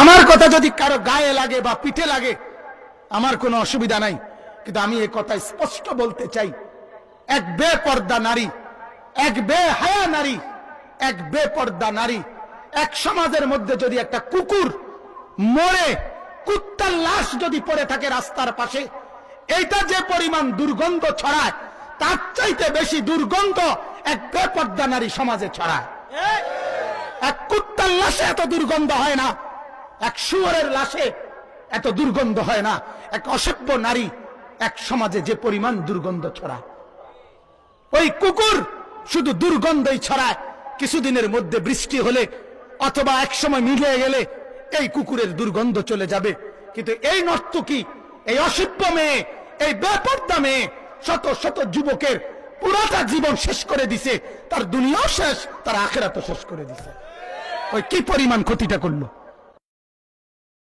আমার কথা যদি কারও গায়ে লাগে বা পিঠে লাগে, আমার কোনো অসুবিধা নাই। কিন্তু আমি এই কথা স্পষ্ট বলতে চাই। এক বেপর্দা নারী, এক বেহায়া নারী, এক বেপর্দা নারী, এক সমাজের মধ্যে যদি একটা কুকুর মরে, কুত্তার লাশ যদি পড়ে থাকে রাস্তার পাশে, এইটা যে পরিমাণ দুর্গন্ধ ছড়ায়, তার চাইতে বেশি দুর্গন্ধ এক বেপর্দা নারী সমাজে ছড়ায়। এক কুত্তার লাশে এত দুর্গন্ধ হয় না। এক শুয়োরের লাশে এত দুর্গন্ধ হয় না। এক অসভ্য নারী এক সমাজে যে পরিমাণ দুর্গন্ধ ছড়ায়। ওই কুকুর শুধু দুর্গন্ধই ছড়ায়। কিছুদিনের মধ্যে বৃষ্টি হলে অথবা এক সময় মিলে গেলে এই কুকুরের দুর্গন্ধ চলে যাবে। কিন্তু এই নর্তকী, এই অসভ্য মেয়ে, এই বেপর্দা মেয়ে শত শত যুবকের পুরাটা জীবন শেষ করে দিছে। তার দুনিয়াও শেষ, তার আখেরাতও শেষ করে দিছে। ওই কি পরিমাণ ক্ষতিটা করল?